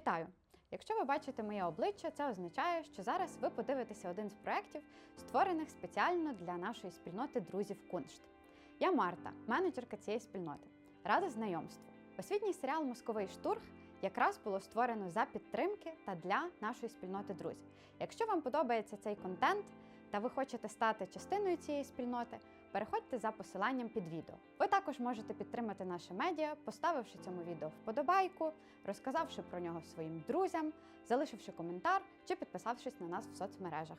Вітаю! Якщо ви бачите моє обличчя, це означає, що зараз ви подивитеся один з проєктів, створених спеціально для нашої спільноти друзів Куншт. Я Марта, менеджерка цієї спільноти. Рада знайомству. Освітній серіал Московий штург якраз було створено за підтримки та для нашої спільноти друзів. Якщо вам подобається цей контент та ви хочете стати частиною цієї спільноти, переходьте за посиланням під відео. Ви також можете підтримати наше медіа, поставивши цьому відео вподобайку, розказавши про нього своїм друзям, залишивши коментар чи підписавшись на нас в соцмережах.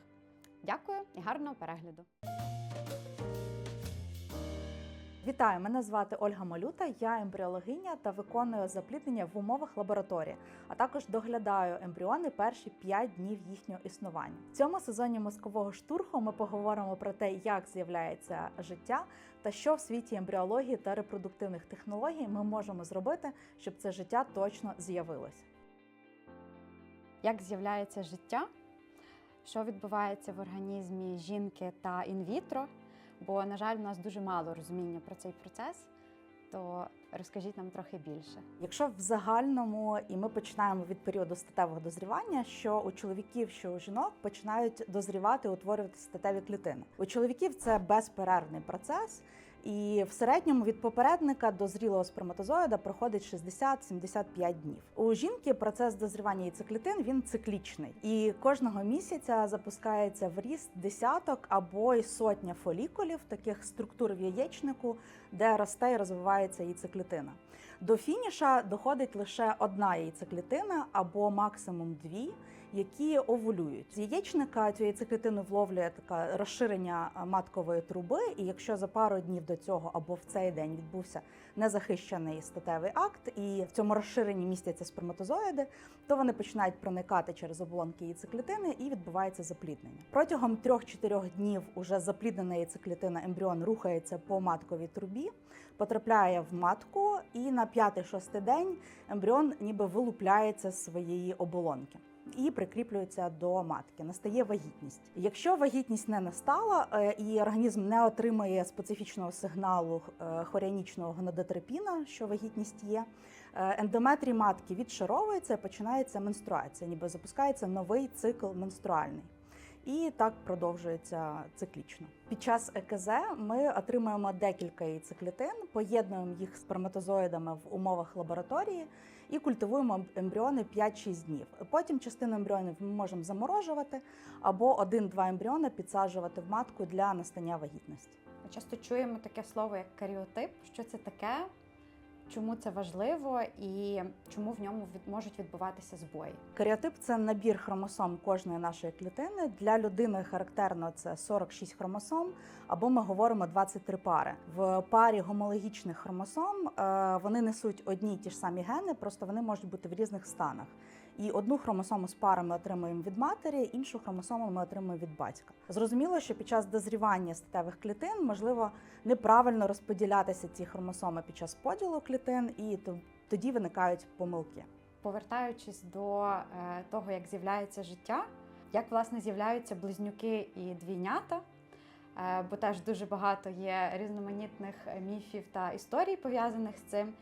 Дякую і гарного перегляду! Вітаю, мене звати Ольга Малюта. Я ембріологиня та виконую запліднення в умовах лабораторії, а також доглядаю ембріони перші 5 днів їхнього існування. В цьому сезоні мозкового штурху ми поговоримо про те, як з'являється життя та що в світі ембріології та репродуктивних технологій ми можемо зробити, щоб це життя точно з'явилося. Як з'являється життя, що відбувається в організмі жінки та інвітро, бо, на жаль, у нас дуже мало розуміння про цей процес, то розкажіть нам трохи більше. Якщо в загальному, і ми починаємо від періоду статевого дозрівання, що у чоловіків, що у жінок починають дозрівати, утворювати статеві клітини. У чоловіків це безперервний процес, і в середньому від попередника до зрілого сперматозоїда проходить 60-75 днів. У жінки процес дозрівання яйцеклітин він циклічний, і кожного місяця запускається в ріст десяток або й сотня фолікулів, таких структур в яєчнику, де росте і розвивається яйцеклітина. До фініша доходить лише одна яйцеклітина або максимум дві, які овулюють. З яєчника цю яйцеклітину вловлює таке розширення маткової труби, і якщо за пару днів до цього або в цей день відбувся незахищений статевий акт, і в цьому розширенні містяться сперматозоїди, то вони починають проникати через оболонки яйцеклітини і відбувається запліднення. Протягом 3-4 днів уже запліднена яйцеклітина ембріон рухається по матковій трубі, потрапляє в матку, і на 5-6 день ембріон ніби вилупляється з своєї оболонки. І прикріплюється до матки, настає вагітність. Якщо вагітність не настала е, і організм не отримає специфічного сигналу е, хоріанічного гонадотропіна, що вагітність є, е, ендометрій матки відшаровується, починається менструація, ніби запускається новий цикл менструальний. І так продовжується циклічно. Під час ЕКЗ ми отримуємо декілька яйцеклітин, поєднуємо їх з сперматозоїдами в умовах лабораторії і культивуємо ембріони 5-6 днів. Потім частину ембріонів ми можемо заморожувати або один-два ембріони підсаджувати в матку для настання вагітності. Часто чуємо таке слово як каріотип. Що це таке? Чому це важливо і чому в ньому від, можуть відбуватися збої? Каріотип це набір хромосом кожної нашої клітини. Для людини характерно це 46 хромосом, або ми говоримо 23 пари. В парі гомологічних хромосом е, вони несуть одні й ті ж самі гени, просто вони можуть бути в різних станах. І одну хромосому з пари ми отримуємо від матері, іншу хромосому ми отримуємо від батька. Зрозуміло, що під час дозрівання статевих клітин можливо неправильно розподілятися ці хромосоми під час поділу клітин, і тоді виникають помилки. Повертаючись до е, того, як з'являється життя, як власне з'являються близнюки і двійнята. Е, бо теж дуже багато є різноманітних міфів та історій пов'язаних з цим.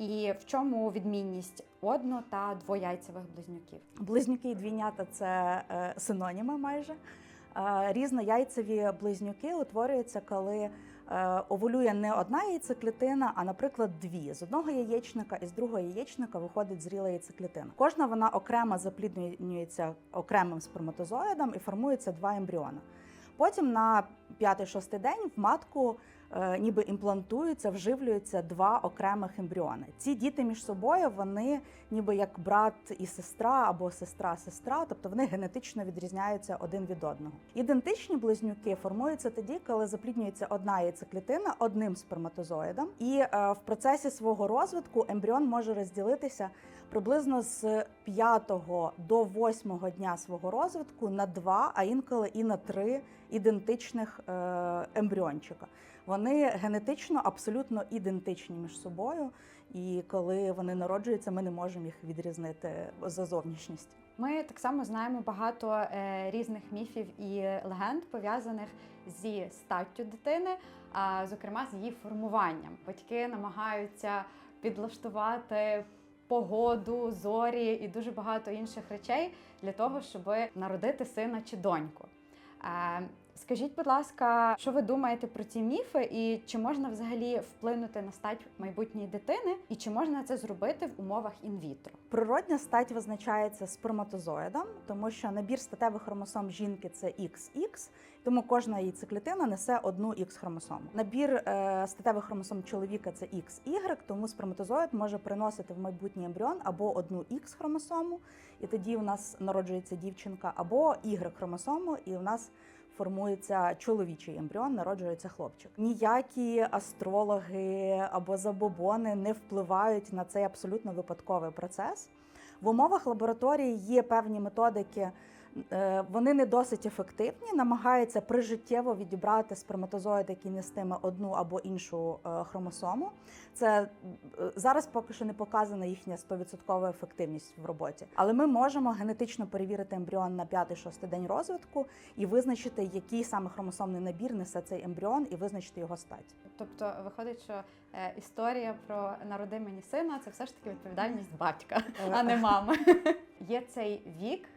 І в чому відмінність одно та двояйцевих близнюків? Близнюки і двійнята це е, синоніми майже. Е, Різнояйцеві близнюки утворюються, коли овулює не одна яйцеклітина, а, наприклад, дві. З одного яєчника і з другого яєчника виходить зріла яйцеклітина. Кожна вона окремо запліднюється окремим сперматозоїдом і формується два ембріони. Потім на 5-6 день в матку е, ніби імплантуються, вживлюються два окремих ембріони. Ці діти між собою вони ніби як брат і сестра або сестра-сестра, тобто вони генетично відрізняються один від одного. Ідентичні близнюки формуються тоді, коли запліднюється одна яйцеклітина одним сперматозоїдом, і е, в процесі свого розвитку ембріон може розділитися приблизно з 5 до 8 дня свого розвитку на два, а інколи і на три ідентичних е, ембріончика. Вони генетично абсолютно ідентичні між собою, і коли вони народжуються, ми не можемо їх відрізнити за зовнішністю. Ми так само знаємо багато е, різних міфів і легенд пов'язаних зі статтю дитини, а зокрема з її формуванням. Батьки намагаються підлаштувати погоду, зорі і дуже багато інших речей для того, щоб народити сина чи доньку. Скажіть, будь ласка, що ви думаєте про ці міфи, і чи можна взагалі вплинути на стать майбутньої дитини, і чи можна це зробити в умовах інвітро? Природня стать визначається сперматозоїдом, тому що набір статевих хромосом жінки це XX, тому кожна яйцеклітина несе одну X хромосому. Набір е, статевих хромосом чоловіка це XY, тому сперматозоїд може приносити в майбутній ембріон або одну X хромосому, і тоді у нас народжується дівчинка, або Y хромосому, і у нас формується чоловічий ембріон, народжується хлопчик. Ніякі астрологи або забобони не впливають на цей абсолютно випадковий процес. В умовах лабораторії є певні методики. Е, Вони не досить ефективні, намагаються прижиттєво відібрати сперматозоїд, який нестиме одну або іншу е, хромосому. Це е, зараз поки що не показана їхня 100% ефективність в роботі. Але ми можемо генетично перевірити ембріон на 5-6 день розвитку і визначити, який саме хромосомний набір несе цей ембріон, і визначити його стать. Тобто виходить, що історія про народи мені сина це все ж таки відповідальність батька, а не мами. Є цей вік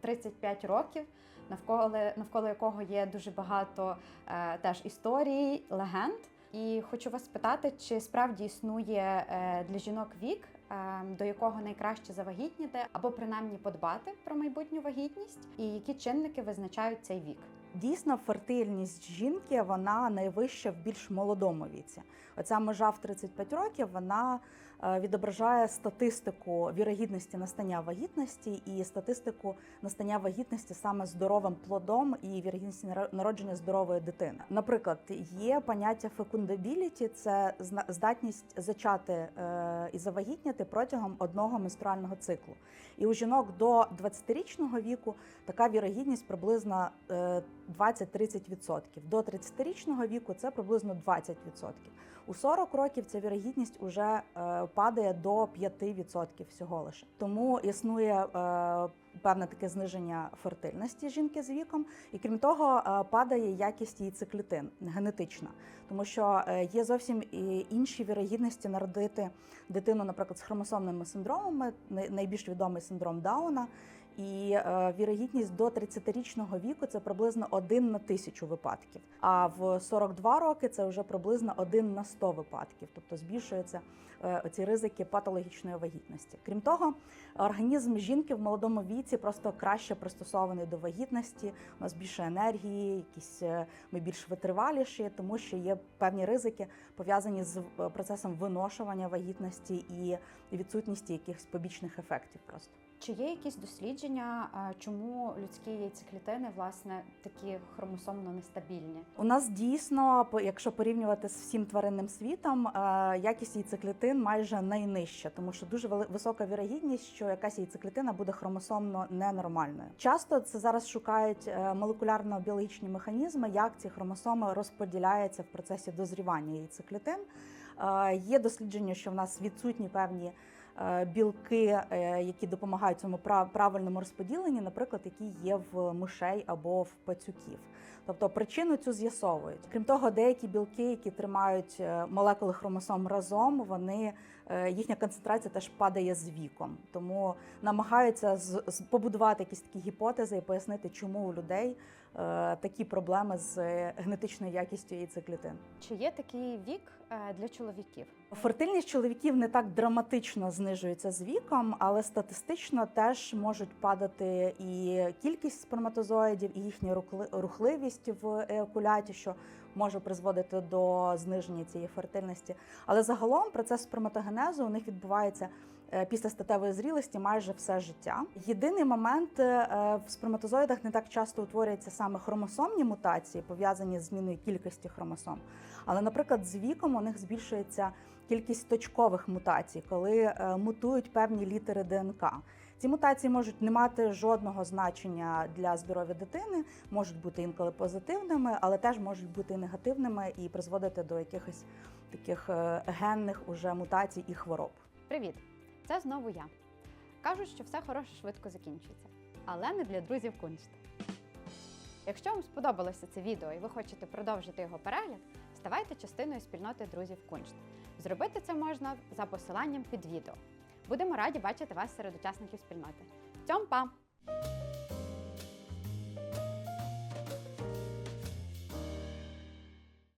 35 років, навколо навколо якого є дуже багато е, теж історій, легенд. І хочу вас спитати, чи справді існує е, для жінок вік, е, до якого найкраще завагітніти, або принаймні подбати про майбутню вагітність, і які чинники визначають цей вік? Дійсно, фертильність жінки вона найвища в більш молодому віці. Оця межа в 35 років вона е, відображає статистику вірогідності настання вагітності і статистику настання вагітності саме здоровим плодом і вірогідності наро- народження здорової дитини. Наприклад, є поняття фекундабіліті, це здатність зачати е, і завагітняти протягом одного менструального циклу. І у жінок до 20-річного віку така вірогідність приблизно е, 20-30%. До 30-річного віку це приблизно 20%. У 40 років ця вірогідність вже е, падає до 5% всього лише. Тому існує е, певне таке зниження фертильності жінки з віком, і крім того, е, падає якість яйцеклітин генетична, тому що є зовсім інші вірогідності народити дитину, наприклад, з хромосомними синдромами, найбільш відомий синдром Дауна. І е, вірогідність до 30-річного віку це приблизно 1 на тисячу випадків. А в 42 роки це вже приблизно 1 на 100 випадків, тобто збільшуються е, оці ризики патологічної вагітності. Крім того, організм жінки в молодому віці просто краще пристосований до вагітності. У нас більше енергії, якісь е, ми більш витриваліші, тому що є певні ризики пов'язані з процесом виношування вагітності і відсутністю якихось побічних ефектів. Просто Чи є якісь дослідження, чому людські яйцеклітини власне такі хромосомно нестабільні? У нас дійсно, якщо порівнювати з всім тваринним світом, якість яйцеклітин майже найнижча, тому що дуже висока вірогідність, що якась яйцеклітина буде хромосомно ненормальною. Часто це зараз шукають е, молекулярно-біологічні механізми, як ці хромосоми розподіляються в процесі дозрівання яйцеклітин. Є дослідження, що в нас відсутні певні. Е, Білки, е, які допомагають цьому прав- правильному розподіленні, наприклад, які є в мишей або в пацюків. Тобто причину цю з'ясовують. Крім того, деякі білки, які тримають е, молекули хромосом разом, вони їхня концентрація теж падає з віком. Тому намагаються побудувати якісь такі гіпотези і пояснити, чому у людей е, такі проблеми з е, генетичною якістю яйцеклітин. Чи є такий вік е, для чоловіків? Фертильність чоловіків не так драматично знижується з віком, але статистично теж можуть падати і кількість сперматозоїдів, і їхня рухливість в еякуляті, що може призводити до зниження цієї фертильності. Але загалом процес сперматогенезу у них відбувається. е, Після статевої зрілості майже все життя. Єдиний момент е, в сперматозоїдах не так часто утворюються саме хромосомні мутації, пов'язані з зміною кількості хромосом. Але, наприклад, з віком у них збільшується кількість точкових мутацій, коли е, мутують певні літери ДНК. Ці мутації можуть не мати жодного значення для здоров'я дитини, можуть бути інколи позитивними, але теж можуть бути негативними і призводити до якихось таких е, генних уже мутацій і хвороб. Привіт! Це знову я. Кажуть, що все хороше швидко закінчується, але не для друзів куншт. Якщо вам сподобалося це відео і ви хочете продовжити його перегляд, ставайте частиною спільноти друзів куншт. Зробити це можна за посиланням під відео. Будемо раді бачити вас серед учасників спільноти. Цьом па!